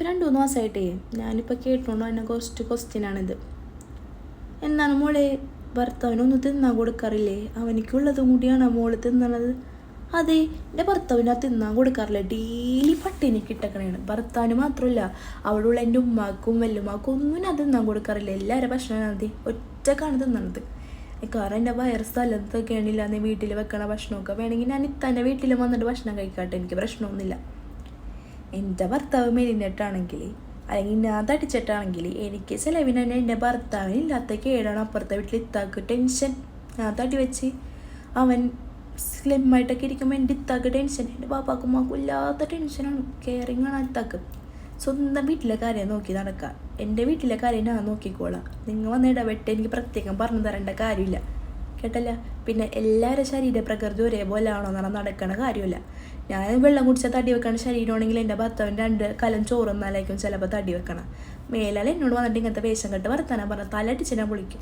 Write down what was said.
ഇപ്പോൾ രണ്ട് മൂന്ന് മാസമായിട്ടേ ഞാനിപ്പോൾ കേട്ടുകൊണ്ട് തന്നെ കുറച്ച് ക്വസ്റ്റ്യനാണിത് എന്നാണ് മോളെ? ഭർത്താവിനൊന്നും തിന്നാൻ കൊടുക്കാറില്ലേ? അവനിക്കുള്ളതും കൂടിയാണ് മോൾ തിന്നണത്? അതെ എന്റെ ഭർത്താവിന് തിന്നാൻ കൊടുക്കാറില്ല. ഡെയിലി പട്ടിണി കിട്ടക്കണേണ്. ഭർത്താവിന് മാത്രമല്ല അവിടെയുള്ള എന്റെ ഉമ്മാക്കും വല്ലുമ്മാക്കും ഒന്നും ഞാൻ തിന്നാൻ കൊടുക്കാറില്ല. എല്ലാവരും ഭക്ഷണം അതെ ഒറ്റക്കാണ് തിന്നണത്. കാരണം എന്റെ വയറ് സ്ഥലത്തൊക്കെ ആണില്ല വീട്ടിൽ വെക്കണ ഭക്ഷണമൊക്കെ. വേണമെങ്കിൽ ഞാൻ ഇത്തന്നെ വീട്ടിൽ വന്നിട്ട് ഭക്ഷണം കഴിക്കാട്ടെ. എനിക്ക് പ്രശ്നമൊന്നുമില്ല. എന്റെ ഭർത്താവ് മെലിഞ്ഞിട്ടാണെങ്കിൽ അല്ലെങ്കിൽ ഞാൻ തടിച്ചിട്ടാണെങ്കിൽ എനിക്ക് ചിലവിന് തന്നെ എന്റെ ഭർത്താവിന് ഇല്ലാത്ത കേടാണ്. അപ്പുറത്തെ വീട്ടിൽ ഇത്താക്ക് ടെൻഷൻ ഞാൻ തടി വെച്ച് അവൻ സ്ലിമ്മായിട്ടൊക്കെ ഇരിക്കുമ്പോൾ എന്റെ ഇത്താക്ക് ടെൻഷൻ എന്റെ പാപ്പാക്കും മാക്കും ഇല്ലാത്ത ടെൻഷനാണ് കെയറിങ് ആണ് ഇത്താക്ക്. സ്വന്തം വീട്ടിലെ കാര്യം നോക്കി നടക്കുക എന്റെ വീട്ടിലെ കാര്യം ഞാൻ നോക്കിക്കോളാം. നിങ്ങൾ വന്ന് ഇടപെട്ട് എനിക്ക് പ്രത്യേകം പറഞ്ഞു തരേണ്ട കാര്യമില്ല. കേട്ടല്ല? പിന്നെ എല്ലാവരും ശരീര പ്രകൃതി ഒരേപോലെ ആണോ എന്നാണ് നടക്കണ കാര്യമില്ല. ഞാൻ വെള്ളം കുടിച്ചാൽ തടി വെക്കണ ശരീരമാണെങ്കിൽ എന്റെ ഭർത്താവിന് രണ്ട് കലം ചോറും ചോറുന്നാലായിരിക്കും ചിലപ്പോൾ തടി വെക്കണം. മേലാൽ എന്നോട് വന്നിട്ട് ഇങ്ങനത്തെ വേഷം കെട്ട് വർത്താനം പറഞ്ഞ തലടിച്ച് ഞാൻ വിളിക്കും.